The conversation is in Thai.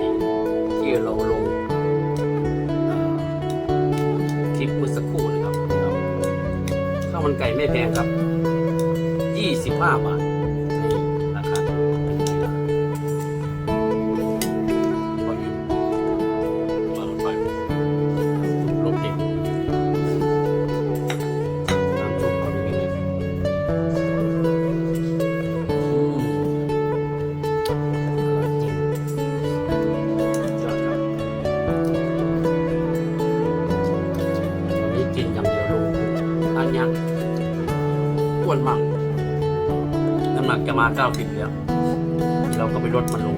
ยที่เราลงคลิปเมื่อสักครู่นะครับข้าวมันไก่ไม่แพงครับ 25 บาท กินอย่างเดียวดูอันยังอ้วนมาก น้ำหนักจะมา90แล้ว เราก็ไปลดมันลง